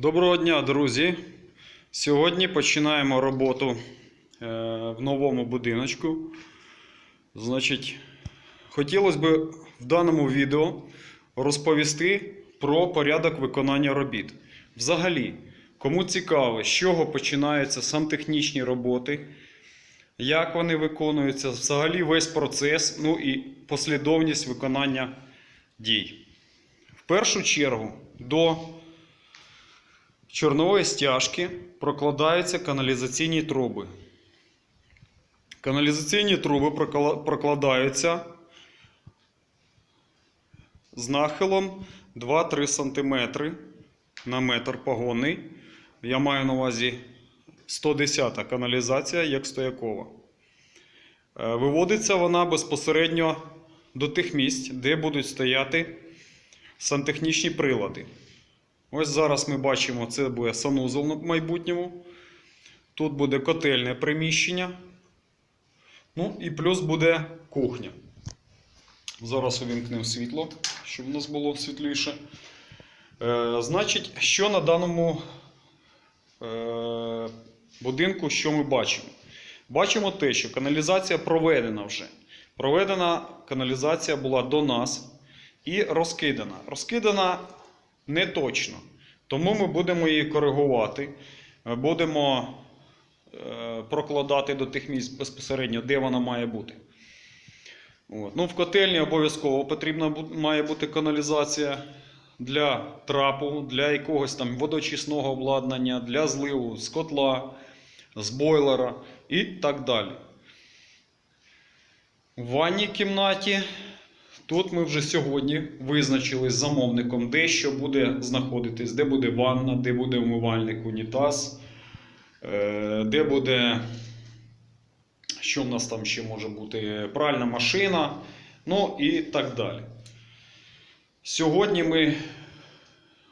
Доброго дня, друзі! Сьогодні починаємо роботу е, в новому будиночку. Значить, хотілося б в даному відео розповісти про порядок виконання робіт. Взагалі, кому цікаво, з чого починаються сантехнічні роботи, як вони виконуються, взагалі весь процес, ну і послідовність виконання дій. В першу чергу до чорнової стяжки прокладаються каналізаційні труби. Каналізаційні труби прокладаються з нахилом 2-3 см на метр погонний. Я маю на увазі 110 каналізація як стоякова. Е, Виводиться вона безпосередньо до тих місць, де будуть стояти сантехнічні прилади. Ось зараз ми бачимо, це буде санузел в майбутньому. Тут буде котельне приміщення. Ну і плюс буде кухня. Зараз увімкнемо світло, щоб у нас було світліше. Е, значить, що на даному е, будинку, що ми бачимо? Бачимо те, що каналізація проведена вже. Проведена каналізація була до нас і розкидана. Розкидана не точно. Тому ми будемо її коригувати, е, будемо е, прокладати до тих місць безпосередньо, де вона має бути. От. Ну, в котельні обов'язково потрібна має бути каналізація для трапу, для якогось там водочисного обладнання, для зливу з котла, з бойлера і так далі. В ванній кімнаті Тут ми вже сьогодні визначили з замовником, де що буде знаходитись, де буде ванна, де буде умивальник, унітаз, е, де буде, що в нас там ще може бути, пральна машина, ну і так далі. Сьогодні ми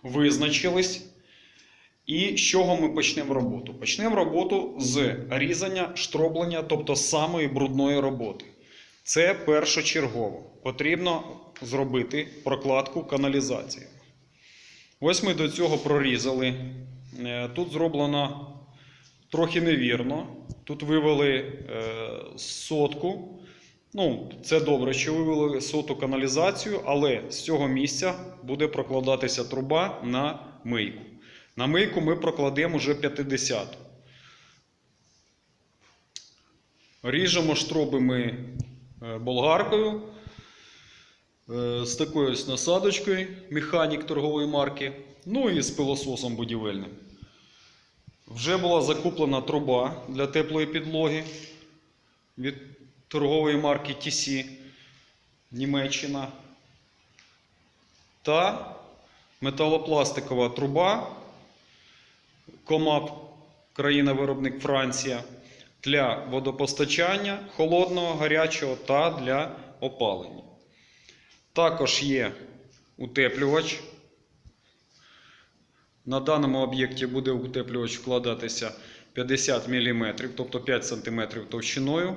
визначились. І з чого ми почнемо роботу? Почнемо роботу з різання, штроблення, тобто самої брудної роботи. Це першочергово. Потрібно зробити прокладку каналізації. Ось ми до цього прорізали. Е, Тут зроблено трохи невірно. Тут вивели е, сотку. Ну, це добре, що вивели соту каналізацію, але з цього місця буде прокладатися труба на мийку. На мийку ми прокладемо вже 50. Ріжемо штроби ми болгаркою е, з такою ось насадочкою механік торгової марки, ну і з пилососом будівельним. Вже була закуплена труба для теплої підлоги від торгової марки TC Німеччина та металопластикова труба Комап країна-виробник Франція для водопостачання холодного, гарячого та для опалення. Також є утеплювач. На даному об'єкті буде утеплювач вкладатися 50 мм, тобто 5 см товщиною.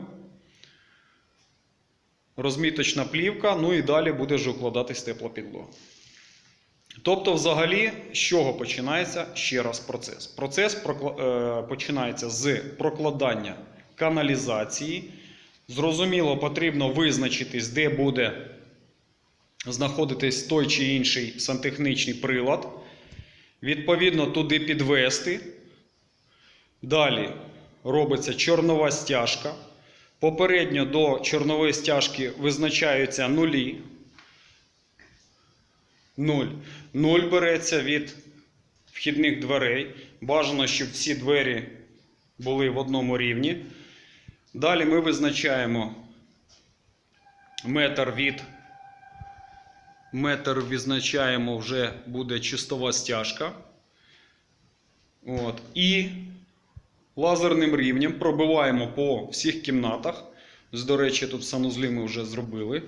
Розміточна плівка, ну і далі буде вже укладатись тепла підлога. Тобто, взагалі, з чого починається ще раз процес? Процес е, починається з прокладання каналізації. Зрозуміло, потрібно визначитись, де буде знаходитись той чи інший сантехнічний прилад. Відповідно, туди підвести. Далі робиться чорнова стяжка. Попередньо до чорнової стяжки визначаються нулі. 0. 0 береться від вхідних дверей. Бажано, щоб ці двері були в одному рівні. Далі ми визначаємо метр від. Метр відзначаємо вже буде чистова стяжка. От. І лазерним рівнем пробиваємо по всіх кімнатах. До речі, тут санузлі ми вже зробили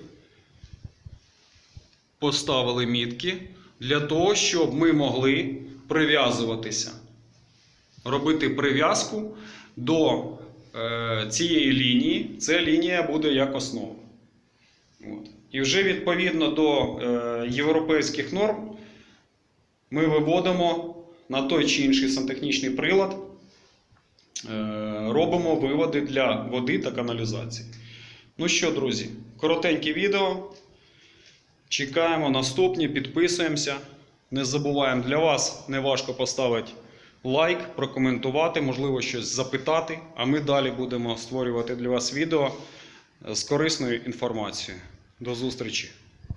поставили мітки для того, щоб ми могли прив'язуватися, робити прив'язку до е, цієї лінії. Ця лінія буде як основа. От. І вже відповідно до е, європейських норм ми виводимо на той чи інший сантехнічний прилад е, робимо виводи для води та каналізації. Ну що, друзі, коротеньке відео. Чекаємо наступні, підписуємося. Не забуваємо для вас не важко поставити лайк, прокоментувати, можливо, щось запитати. А ми далі будемо створювати для вас відео з корисною інформацією. До зустрічі!